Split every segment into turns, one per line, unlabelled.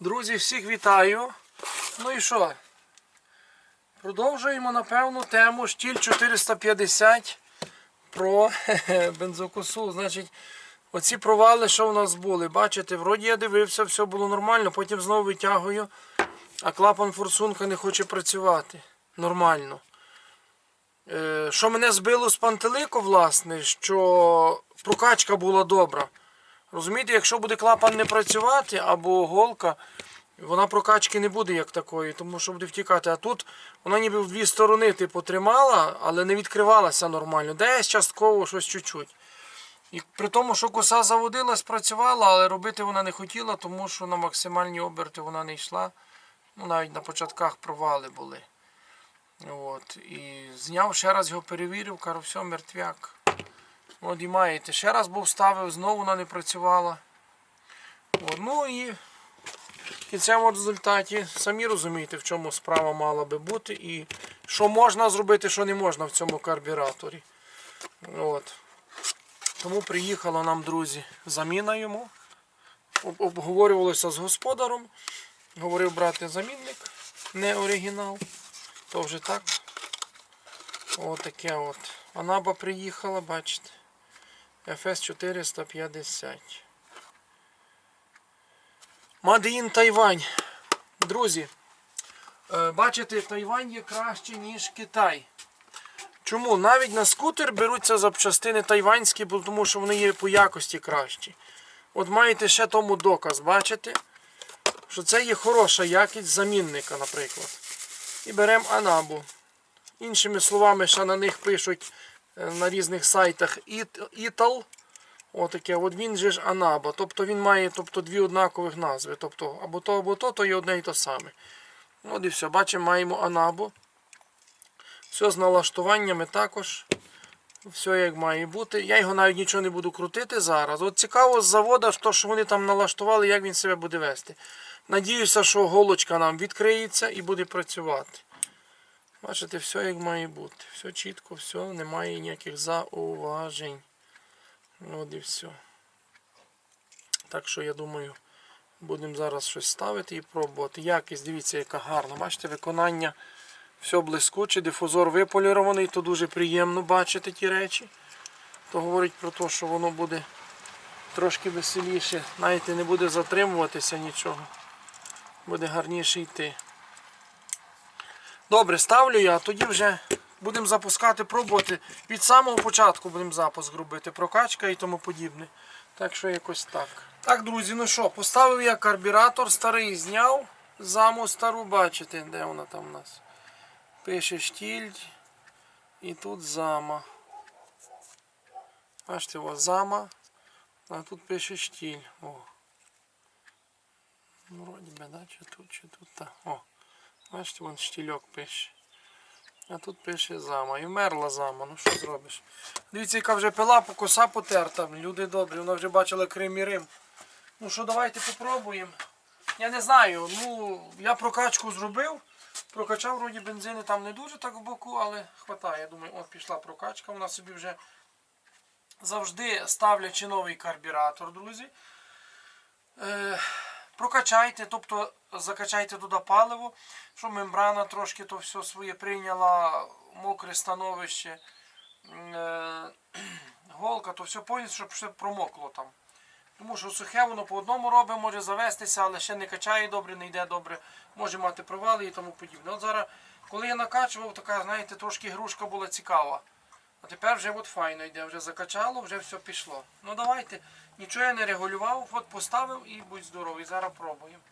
Друзі, всіх вітаю. Ну і що? Продовжуємо, напевно, тему штіль 450 про бензокосу. Значить, оці провали, що в нас були. Бачите, вроді я дивився, все було нормально, потім знову витягую, а клапан форсунка не хоче працювати. Нормально. Е, Що мене збило з пантелику, власне, що прокачка була добра. Розумієте, якщо буде клапан не працювати або голка, вона прокачки не буде як такої, тому що буде втікати. А тут вона ніби в дві сторони типу тримала, але не відкривалася нормально. Десь частково щось чуть-чуть. І при тому, що коса заводилась, працювала, але робити вона не хотіла, тому що на максимальні оберти вона не йшла. Ну, навіть на початках провали були. От. І зняв, ще раз його перевірив, кажу, все, мертвяк. От і маєте. Ще раз був ставив, знову вона не працювала. От. Ну і в кінцевому результаті самі розумієте, в чому справа мала би бути і що можна зробити, що не можна в цьому карбюраторі. От. Тому приїхала нам, друзі, заміна йому. Об- Обговорювалося з господаром. Говорив брати замінник, не оригінал. То вже так. Отаке от. Анаба приїхала, бачите. FS 450. Мадеїн Тайвань. Друзі, е, бачите, Тайвань є краще, ніж Китай. Чому? Навіть на скутер беруться запчастини тайванські, тому що вони є по якості кращі. От маєте ще тому доказ, бачите? Що це є хороша якість замінника, наприклад. І беремо анабу. Іншими словами, ще на них пишуть на різних сайтах Італ. Отаке, от він же ж Анаба. Тобто він має тобто, дві однакових назви. Тобто або то, або то, то є одне і те саме. От і все. Бачимо, маємо Анабу. Все з налаштуваннями також. Все як має бути. Я його навіть нічого не буду крутити зараз. От цікаво з завода, то, що вони там налаштували, як він себе буде вести. Надіюся, що голочка нам відкриється і буде працювати. Бачите, все як має бути. Все чітко, все, немає ніяких зауважень. От і все. Так що я думаю, будемо зараз щось ставити і пробувати. Якість, дивіться, яка гарна. Бачите, виконання все блискуче, дифузор виполірований, то дуже приємно бачити ті речі. То говорить про те, що воно буде трошки веселіше. Знаєте, не буде затримуватися нічого. Буде гарніше йти. Добре, ставлю я, тоді вже будемо запускати, пробувати. Від самого початку будемо запуск робити, прокачка і тому подібне. Так що якось так. Так, друзі, ну що, поставив я карбюратор, старий зняв. Заму стару, бачите, де вона там у нас. Пише штіль. І тут зама. Бачите, ось зама. А тут пише штіль. О. Ну, Вроді би, да? чи тут, чи тут. Та. О. Бачите, вон штільок пише. А тут пише зама. І вмерла зама. Ну що зробиш? Дивіться, яка вже пила, коса потерта. Люди добрі, вона вже бачила Крим і Рим. Ну що, давайте попробуємо. Я не знаю, ну я прокачку зробив. Прокачав, вроді бензини там не дуже так в боку, але хватає. Думаю, от пішла прокачка. Вона собі вже завжди ставлячи новий карбюратор, друзі. Е, прокачайте, тобто закачайте туди паливо, щоб мембрана трошки то все своє прийняла, мокре становище, е, голка, то все повністю, щоб все промокло там. Тому що сухе воно по одному робить, може завестися, але ще не качає добре, не йде добре, може мати провали і тому подібне. От зараз, коли я накачував, така, знаєте, трошки грушка була цікава. А тепер вже от файно йде, вже закачало, вже все пішло. Ну давайте, нічого я не регулював, от поставив і будь здоровий. Зараз пробуємо.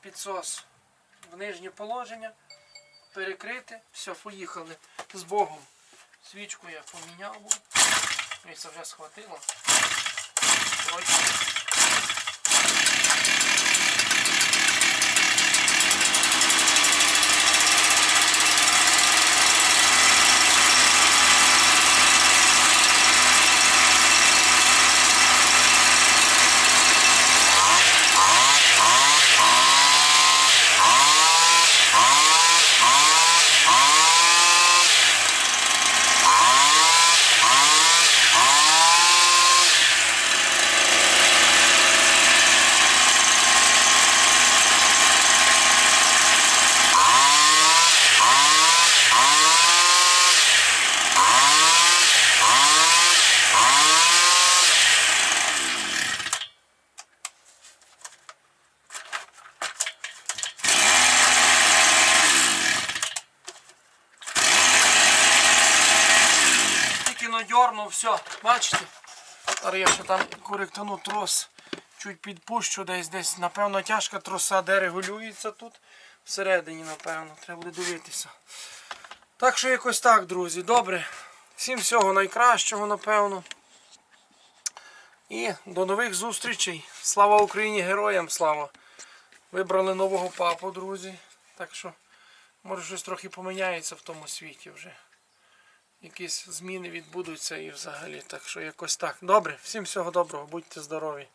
Підсос в нижнє положення, перекрити, все, поїхали з Богом. Свічку я поміняв. Це вже схватило. Ой. Гарно все. Бачите? Зараз я ще там коректану трос. Чуть підпущу десь десь. Напевно, тяжка троса, де регулюється тут. Всередині, напевно, треба буде дивитися. Так що якось так, друзі. Добре. Всім всього найкращого, напевно. І до нових зустрічей. Слава Україні, героям слава! Вибрали нового папу, друзі. Так що, може щось трохи поміняється в тому світі вже. Якісь зміни відбудуться і взагалі. Так що якось так. Добре, всім всього доброго, будьте здорові.